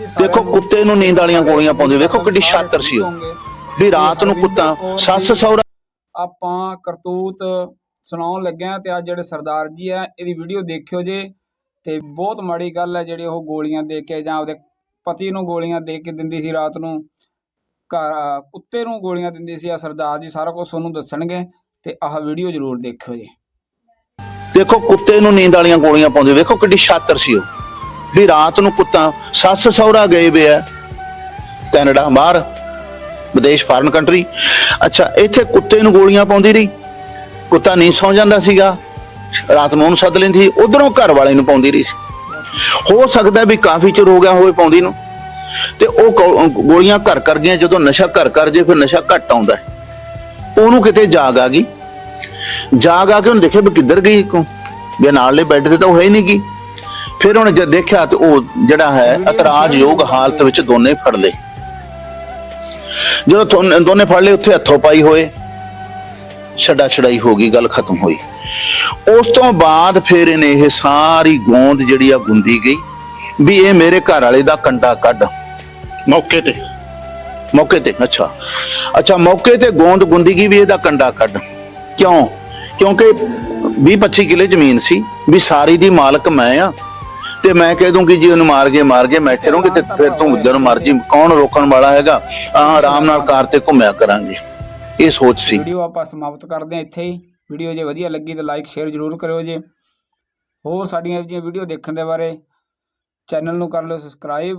ਦੇਖੋ ਕੁੱਤੇ ਨੂੰ ਨੀਂਦ ਵਾਲੀਆਂ ਗੋਲੀਆਂ ਪਾਉਂਦੇ ਵੇਖੋ ਕਿੱਡੀ ਸ਼ਾਤਰ ਸੀ ਉਹ। ਵੀ ਰਾਤ ਨੂੰ ਕੁੱਤਾ ਸੱਸ ਸਹੁਰਾ ਆਪਾਂ ਕਰਤੂਤ ਸੁਣਾਉਣ ਲੱਗਿਆ ਤੇ ਆ ਜਿਹੜੇ ਸਰਦਾਰ ਜੀ ਆ ਇਹਦੀ ਵੀਡੀਓ ਦੇਖਿਓ ਜੇ। ਤੇ ਬਹੁਤ ਮਾੜੀ ਗੱਲ ਹੈ ਜਿਹੜੀ ਉਹ ਗੋਲੀਆਂ ਦੇ ਕੇ ਜਾਂ ਉਹਦੇ ਪਤੀ ਨੂੰ ਗੋਲੀਆਂ ਦੇ ਕੇ ਦਿੰਦੀ ਸੀ ਰਾਤ ਨੂੰ। ਘਰ- ਕੁੱਤੇ ਨੂੰ ਗੋਲੀਆਂ ਦਿੰਦੀ ਸੀ ਆ ਸਰਦਾਰ ਜੀ ਸਾਰਾ ਕੁਝ ਤੁਹਾਨੂੰ ਦੱਸਣਗੇ। ਤੇ ਆਹ ਵੀਡੀਓ ਜ਼ਰੂਰ ਦੇਖਿਓ ਜੀ। ਦੇਖੋ ਕੁੱਤੇ ਨੂੰ ਨੀਂਦ ਵਾਲੀਆਂ ਗੋਲੀਆਂ ਪਾਉਂਦੇ ਵੇਖੋ ਕਿੱਡੀ ਸ਼ਾਤਰ ਸੀ ਉਹ। ਵੀ ਰਾਤ ਨੂੰ ਕੁੱਤਾ ਸੱਸ ਸਹੁਰਾ ਗਏ ਵੇ ਆ। ਕੈਨੇਡਾ ਬਾਹਰ, ਵਿਦੇਸ਼ ਫਾਰਨ ਕੰਟਰੀ ਅੱਛਾ, ਇੱਥੇ ਕੁੱਤੇ ਨੂੰ ਗੋਲੀਆਂ ਪਾਉਂਦੀ ਰਹੀ। ਕੁੱਤਾ ਨਹੀਂ ਸੌਂ ਜਾਂਦਾ ਸੀਗਾ। ਰਾਤ ਨੂੰ ਉਹਨੂੰ ਸੱਦ ਲੈਂਦੀ ਸੀ। ਉਧਰੋਂ ਘਰ ਵਾਲੇ ਨੂੰ ਪਾਉਂਦੀ ਰਹੀ ਸੀ। ਹੋ ਸਕਦਾ ਵੀ ਕਾਫੀ ਚਿਰ ਹੋ ਗਿਆ ਹੋਵੇ ਪਾਉਂਦੀ ਨੂੰ। ਤੇ ਉਹ ਗੋਲੀਆਂ ਘਰ ਕਰ ਗਈਆਂ ਜਦੋਂ ਨਸ਼ਾ ਘਰ ਕਰ ਜੇ ਫਿਰ ਨਸ਼ਾ ਘਟ ਆਉਂਦਾ ਉਹਨੂੰ ਕਿਤੇ ਜਾਗ ਆ ਗਈ। ਜਾਗ ਆ ਕੇ ਉਹਨੇ ਦੇਖਿਆ ਵੀ ਕਿੱਧਰ ਗਈ ਕੋ ਵੀ ਨਾਲਲੇ ਬੈੱਡ ਤੇ ਤਾਂ ਉਹ ਹੈ ਹੀ ਨਹੀਂ ਗਈ ਫਿਰ ਉਹਨੇ ਜਦ ਦੇਖਿਆ ਤੇ ਉਹ ਜਿਹੜਾ ਹੈ ਇਤਰਾਜ਼ਯੋਗ ਹਾਲਤ ਵਿੱਚ ਦੋਨੇ ਫੜ ਲਏ। ਜਦੋਂ ਦੋਨੇ ਫੜ ਲਏ ਉੱਥੇ ਹੱਥੋਂ ਪਾਈ ਹੋਏ ਛੜਾ ਛੜਾਈ ਹੋ ਗਈ ਗੱਲ ਖਤਮ ਹੋਈ। ਉਸ ਤੋਂ ਬਾਅਦ ਫਿਰ ਇਹਨੇ ਇਹ ਸਾਰੀ ਗੋਂਦ ਜਿਹੜੀ ਆ ਗੁੰਦੀ ਗਈ ਵੀ ਇਹ ਮੇਰੇ ਘਰ ਵਾਲੇ ਦਾ ਕੰਡਾ ਕੱਢ। ਮੌਕੇ ਤੇ? ਮੌਕੇ ਤੇ ਅੱਛਾ। ਅੱਛਾ ਮੌਕੇ ਤੇ ਗੋਂਦ ਗੁੰਦੀ ਗਈ ਵੀ ਇਹਦਾ ਕੰਡਾ ਕੱਢ। ਕਿਉਂ? ਕਿਉਂਕਿ 20 25 ਕਿੱਲੇ ਜ਼ਮੀਨ ਸੀ ਵੀ ਸਾਰੀ ਦੀ ਮਾਲਕ ਮੈਂ ਆ ਤੇ ਮੈਂ ਕਹਿ ਦੂੰਗੀ ਜੀ ਉਹਨੂੰ ਮਾਰ ਗਏ ਮਾਰ ਗਏ, ਮੈਂ ਇੱਥੇ ਤੇ ਫਿਰ ਤੂੰ ਜਦੋਂ ਮਰਜ਼ੀ ਕੌਣ ਰੋਕਣ ਵਾਲਾ ਹੈਗਾ ਆ ਆਰਾਮ ਨਾਲ ਕਾਰ ਤੇ ਘੁੰਮਿਆ ਕਰਾਂਗੇ। ਇਹ ਸੋਚ ਸੀ। ਵੀਡੀਓ ਆਪਾਂ ਸਮਾਪਤ ਕਰਦੇ ਹਾਂ ਇੱਥੇ ਹੀ। ਵੀਡੀਓ ਜੇ ਵਧੀਆ ਲੱਗੀ ਤਾਂ ਲਾਈਕ ਸ਼ੇਅਰ ਜ਼ਰੂਰ ਕਰਿਓ ਜੇ। ਹੋਰ ਸਾਡੀਆਂ ਇਹ ਵੀਡੀਓ ਦੇਖਣ ਦੇ ਬਾਰੇ, ਚੈਨਲ ਨੂੰ ਕਰ ਲਿਓ ਸਬਸਕ੍ਰਾਈਬ